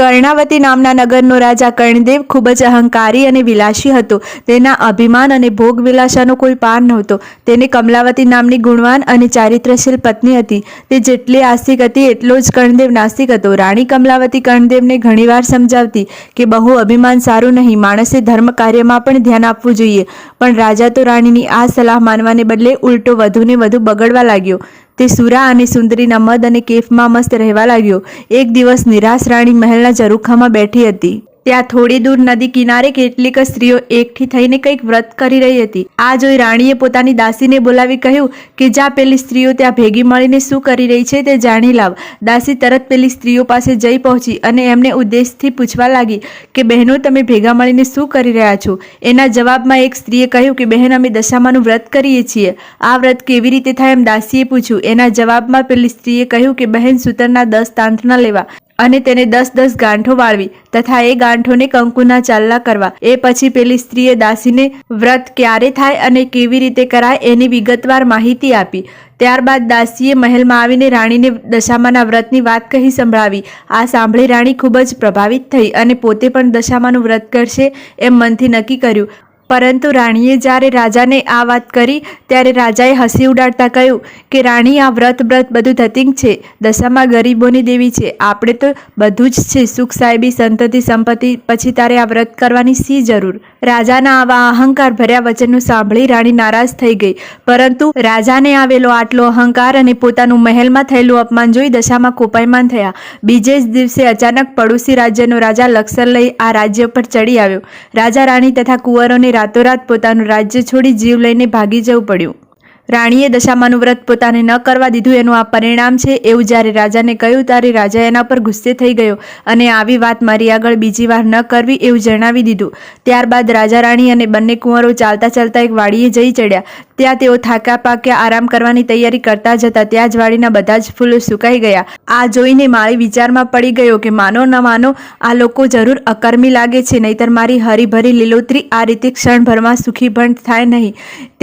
કર્ણાવતી નામના નગરનો રાજા કર્ણદેવ ખૂબ જ અહંકારી અને વિલાસી હતો. તેના અભિમાન અને ભોગ વિલાસાનો કોઈ પાર નહોતો. તેને કમલાવતી નામની ગુણવાન અને ચારિત્રશીલ પત્ની હતી. તે જેટલી આસ્તિક હતી, એટલો જ કર્ણદેવ નાસ્તિક હતો. રાણી કમલાવતી કર્ણદેવને ઘણીવાર સમજાવતી કે બહુ અભિમાન સારું નહીં, માણસે ધર્મ કાર્યમાં પણ ધ્યાન આપવું જોઈએ. પણ રાજા તો રાણીની આ સલાહ માનવાને બદલે ઉલટો વધુને વધુ બગડવા લાગ્યો. તે સુરા અને સુંદરીના મદ અને કેફમાં મસ્ત રહેવા લાગ્યો. એક દિવસ નિરાશ રાણી મહેલના ઝરૂખામાં બેઠી હતી. ત્યાં થોડી દૂર નદી કિનારે કેટલીક સ્ત્રીઓ એકઠી થઈને કંઈક વ્રત કરી રહી હતી. આ જોઈ રાણીએ પોતાની દાસીને બોલાવી કહ્યું કે, જા, પેલી સ્ત્રીઓ ત્યાં ભેગી મળીને શું કરી રહી છે તે જાણી લાવ. દાસી તરત પેલી સ્ત્રીઓ પાસે જઈ પહોંચી અને એમને ઉદ્દેશથી પૂછવા લાગી કે, બહેનો, તમે ભેગા મળીને શું કરી રહ્યા છો? એના જવાબમાં એક સ્ત્રીએ કહ્યું કે, બહેન, અમે દશામાનું વ્રત કરીએ છીએ. આ વ્રત કેવી રીતે થાય? એમ દાસીએ પૂછ્યું. એના જવાબમાં પેલી સ્ત્રીએ કહ્યું કે, બહેન, સૂતરના દસ તાંત્રના લેવા. અને તેને દસ દસ ગાંઠો વાળવી તથા એ ગાંઠોને કંકુના ચાલલા કરવા. એ પછી પેલી સ્ત્રીએ દાસીને, વ્રત ક્યારે થાય અને કેવી રીતે કરાય એની વિગતવાર માહિતી આપી. ત્યારબાદ દાસીએ મહેલમાં આવીને રાણીને દશામાના વ્રતની વાત કહી સંભળાવી. આ સાંભળી રાણી ખૂબ જ પ્રભાવિત થઈ અને પોતે પણ દશામાનું વ્રત કરશે એમ મનથી નક્કી કર્યું. પરંતુ રાણીએ જ્યારે રાજાને આ વાત કરી, ત્યારે રાજાએ હસી ઉડાડતા કહ્યું કે, રાણી, આ વ્રત વ્રત બધું ધતિંગ છે. દશામાં ગરીબોની દેવી છે. આપણે તો બધું જ છે. સુખ સાહેબી સંતતિ, સંપત્તિ. પછી તારે આ વ્રત કરવાની સી જરૂર? રાજાના આવા અહંકાર ભર્યા વચનનું સાંભળી રાણી નારાજ થઈ ગઈ. પરંતુ રાજાને આવેલો આટલો અહંકાર અને પોતાનું મહેલમાં થયેલું અપમાન જોઈ દશામાં કોપાયમાન થયા. બીજે જ દિવસે અચાનક પડોશી રાજ્યનો રાજા લક્ષર લઈ આ રાજ્ય પર ચડી આવ્યો. રાજા, રાણી તથા કુંવરોને રાતોરાત પોતાનું રાજ્ય છોડી જીવ લઈને ભાગી જવું પડ્યું. રાણીએ દશામાનું વ્રત પોતાને ન કરવા દીધું એનું આ પરિણામ છે એવું જ્યારે રાજાને કહ્યું ત્યારે રાજા એના પર ગુસ્સે થઈ ગયો અને આવી વાત મારી આગળ બીજી વાર ન કરવી એવું જણાવી દીધું. ત્યારબાદ રાજા રાણી અને બંને કુંવરો ચાલતા ચાલતા એક વાડીએ જઈ ચડ્યા. ત્યાં તેઓ થાક્યા પાક્યા આરામ કરવાની તૈયારી કરતા જ હતા ત્યાં જ વાડીના બધા જ ફૂલો સુકાઈ ગયા. આ જોઈને મારી વિચારમાં પડી ગયો કે માનો ન માનો, આ લોકો જરૂર અકર્મી લાગે છે, નહીતર મારી હરીભરી લીલોતરી આ રીતે ક્ષણભરમાં સુખીભંડ થાય નહીં.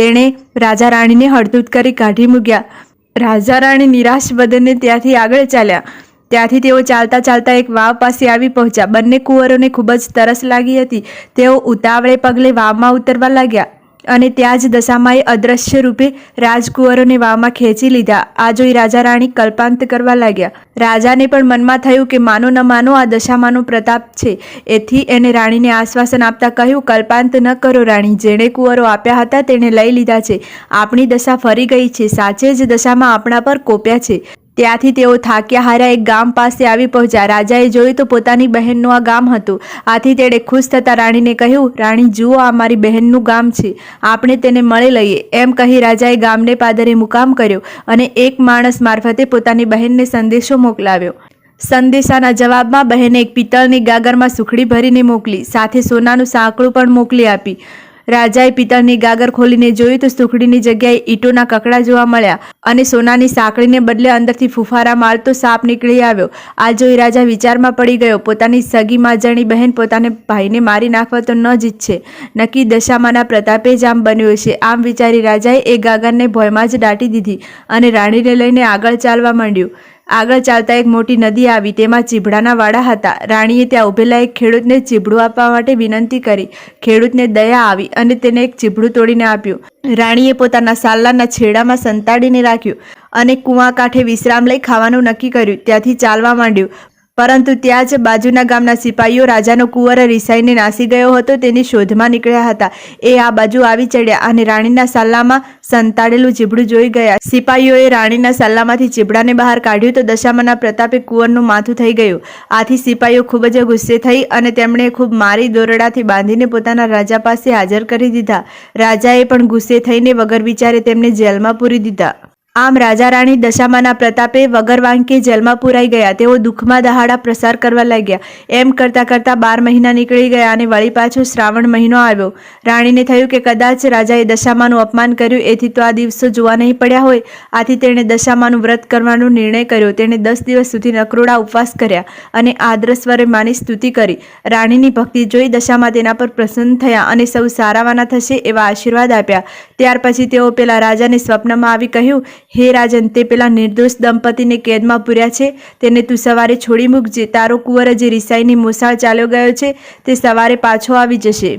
તેણે રાજા રાણીને હળદૂત કરી કાઢી મૂક્યા. રાજા રાણી નિરાશ બદનને ત્યાંથી આગળ ચાલ્યા. ત્યાંથી તેઓ ચાલતા ચાલતા એક વાવ પાસે આવી પહોંચ્યા. બંને કુંવરોને ખૂબ જ તરસ લાગી હતી. તેઓ ઉતાવળે પગલે વાવમાં ઉતરવા લાગ્યા. અને ત્યાં જ દશામાએ અદ્રશ્ય રૂપે રાજકુંવરોને વાવમાં ખેંચી લીધા. આ જોઈ રાજા રાણી કલ્પાંત કરવા લાગ્યા. રાજાને પણ મનમાં થયું કે માનો ન માનો આ દશામાનો પ્રતાપ છે. એથી એને રાણીને આશ્વાસન આપતા કહ્યું, કલ્પાંત ન કરો રાણી. જેણે કુંવરો આપ્યા હતા, તેણે લઈ લીધા છે. આપણી દશા ફરી ગઈ છે. સાચે જ દશામાં આપણા પર કોપ્યા છે. ત્યાંથી તેઓ થાક્યા હારા એક ગામ પાસે આવી પહોંચ્યા. રાજાએ જોયું તો પોતાની બહેનનું આ ગામ હતું. આથી તેણે ખુશ થતાં રાણીને કહ્યું, રાણી, જુઓ, આ મારી બહેનનું ગામ છે. આપણે તેને મળી લઈએ. એમ કહી રાજાએ ગામને પાદરે મુકામ કર્યો અને એક માણસ મારફતે પોતાની બહેનને સંદેશો મોકલાવ્યો. સંદેશાના જવાબમાં બહેને એક પિત્તળની ગાગરમાં સુખડી ભરીને મોકલી, સાથે સોનાનું સાંકળું પણ મોકલી આપી. રાજાએ પિત્તળની ગાગર ખોલીને જોયું તો સુખડીની જગ્યાએ ઈંટોના કકડા જોવા મળ્યા અને સોનાની સાંકળીને બદલે અંદરથી ફુફારા મારતો સાપ નીકળી આવ્યો. આ જોઈ રાજા વિચારમાં પડી ગયો. પોતાની સગી માજણી બહેન પોતાને ભાઈને મારી નાખવા તો ન જ ઈચ્છે. નક્કી દશામાના પ્રતાપે જ આમ બન્યો છે આમ વિચારી રાજાએ એ ગાગરને ભોયમાં જ દાટી દીધી અને રાણીને લઈને આગળ ચાલવા માંડ્યું. આગળ ચાલતા એક મોટી નદી આવી. તેમાં ચીભડાના વાડા હતા. રાણીએ ત્યાં ઉભેલા એક ખેડૂતને ચીભડું આપવા માટે વિનંતી કરી. ખેડૂતને દયા આવી અને તેને એક ચીભડું તોડીને આપ્યું. રાણીએ પોતાના સાલ્લાના છેડામાં સંતાડીને રાખ્યું અને કૂવા કાંઠે વિશ્રામ લઈ ખાવાનું નક્કી કર્યું. ત્યાંથી ચાલવા માંડ્યું. પરંતુ ત્યાં જ બાજુના ગામના સિપાહીઓ રાજાનો કુંવર રિસાઈને નાસી ગયો હતો, તેની શોધમાં નીકળ્યા હતા. એ આ બાજુ આવી ચડ્યા અને રાણીના સલ્લામાં સંતાડેલું જીબડું જોઈ ગયા. સિપાહીઓએ રાણીના સલ્લામાંથી જીબડાને બહાર કાઢ્યું તો દશામાના પ્રતાપે કુંવરનું માથું થઈ ગયું. આથી સિપાહીઓ ખૂબ જ ગુસ્સે થઈ અને તેમણે ખૂબ મારી દોરડાથી બાંધીને પોતાના રાજા પાસે હાજર કરી દીધા. રાજાએ પણ ગુસ્સે થઈને વગર વિચારે તેમને જેલમાં પૂરી દીધા. આમ રાજા રાણી દશામાના પ્રતાપે વગર વાંકે જેલમાં પુરાઈ ગયા. તેઓ દુઃખમાં દહાડા પ્રસાર કરવા લાગ્યા. એમ કરતાં કરતાં બાર મહિના નીકળી ગયા અને વળી પાછો શ્રાવણ મહિનો આવ્યો. રાણીને થયું કે કદાચ રાજાએ દશામાનું અપમાન કર્યું, એથી તો આ દિવસો જોવા નહીં પડ્યા હોય. આથી તેણે દશામાનું વ્રત કરવાનો નિર્ણય કર્યો. તેણે દસ દિવસ સુધી નકરોડા ઉપવાસ કર્યા અને આદ્ર સ્વરે માની સ્તુતિ કરી. રાણીની ભક્તિ જોઈ દશામાં તેના પર પ્રસન્ન થયા અને સૌ સારાવાના થશે એવા આશીર્વાદ આપ્યા. ત્યાર પછી તેઓ પેલા રાજાને સ્વપ્નમાં આવી કહ્યું હે રાજન, તે પેલા નિર્દોષ દંપતીને કેદમાં પૂર્યા છે. તેને તું સવારે છોડી મૂકજે તારો કુંવર જે રિસાઈની મોસાળ ચાલ્યો ગયો છે, તે સવારે પાછો આવી જશે.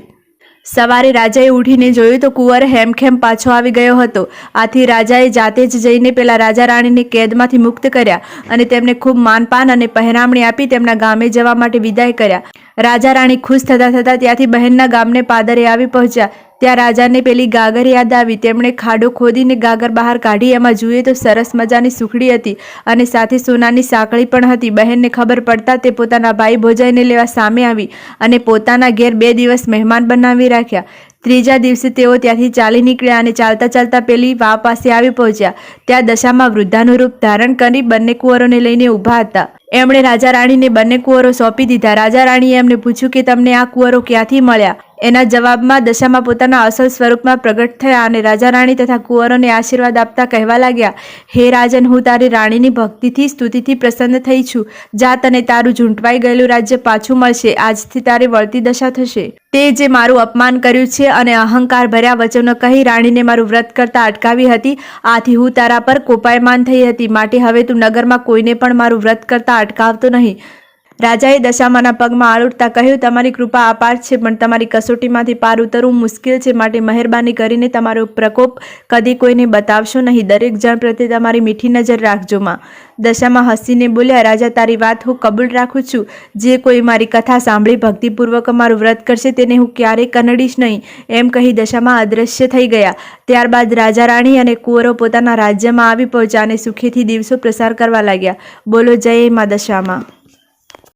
સવારે રાજાએ ઉઠીને જોયું તો કુંવર હેમખેમ પાછો આવી ગયો હતો. આથી રાજાએ જાતે જ જઈને પેલા રાજા રાણીને કેદમાંથી મુક્ત કર્યા અને તેમને ખૂબ માનપાન અને પહેરામણી આપી તેમના ગામે જવા માટે વિદાય કર્યા. રાજા રાણી ખુશ થતાં થતાં ત્યાંથી બહેનના ગામને પાદરે આવી પહોંચ્યા. ત્યાં રાજાને પેલી ગાગર યાદ આવી. તેમણે ખાડો ખોદીને ગાગર બહાર કાઢી. એમાં જોઈએ તો સરસ મજાની સુખડી હતી અને સાથે સોનાની સાંકળી પણ હતી. બહેનને ખબર પડતા તે પોતાના ભાઈ ભોજાઈને લેવા સામે આવી અને પોતાના ઘેર બે દિવસ મહેમાન બનાવી રાખ્યા. ત્રીજા દિવસે તેઓ ત્યાંથી ચાલી નીકળ્યા અને ચાલતા ચાલતા પેલી વાવ પાસે આવી પહોંચ્યા. ત્યાં દશામાં વૃદ્ધાનું રૂપ ધારણ કરી બંને કુંવરોને લઈને ઊભા હતા. એમણે રાજા રાણીને બંને કુંવરો સોંપી દીધા. રાજા રાણીએ એમને પૂછ્યું કે તમને આ કુંવરો ક્યાંથી મળ્યા? એના જવાબમાં દશામાં પોતાના અસલ સ્વરૂપમાં પ્રગટ થયા અને રાજા રાણી તથા કુંવરોને આશીર્વાદ આપતા કહેવા લાગ્યા, હે રાજન, હું તારી રાણીની ભક્તિથી, સ્તુતિથી પ્રસન્ન થઈ છું. જા તને તારું ઝૂંટવાઈ ગયેલું રાજ્ય પાછું મળશે. આજથી તારી વળતી દશા થશે. તે જે મારું અપમાન કર્યું છે અને અહંકાર ભર્યા વચનો કહી રાણીને મારું વ્રત કરતા અટકાવી હતી, આથી હું તારા પર કોપાયમાન થઈ હતી. માટે હવે તું નગરમાં કોઈને પણ મારું વ્રત કરતા અટકાવતો નહીં. રાજાએ દશામાના પગમાં આળુડતા કહ્યું, તમારી કૃપા અપાર છે, પણ તમારી કસોટીમાંથી પાર ઉતરવું મુશ્કેલ છે. માટે મહેરબાની કરીને તમારો પ્રકોપ કદી કોઈને બતાવશો નહીં. દરેક જણ પ્રત્યે તમારી મીઠી નજર રાખજો માં. દશામાં હસીને બોલ્યા, રાજા, તારી વાત હું કબૂલ રાખું છું. જે કોઈ મારી કથા સાંભળી ભક્તિપૂર્વક મારું વ્રત કરશે તેને હું ક્યારેય કનડીશ નહીં. એમ કહી દશામાં અદૃશ્ય થઈ ગયા. ત્યારબાદ રાજા રાણી અને કુંવરો પોતાના રાજ્યમાં આવી પહોંચ્યા અને સુખીથી દિવસો પ્રસાર કરવા લાગ્યા. બોલો, જય મા દશામાં.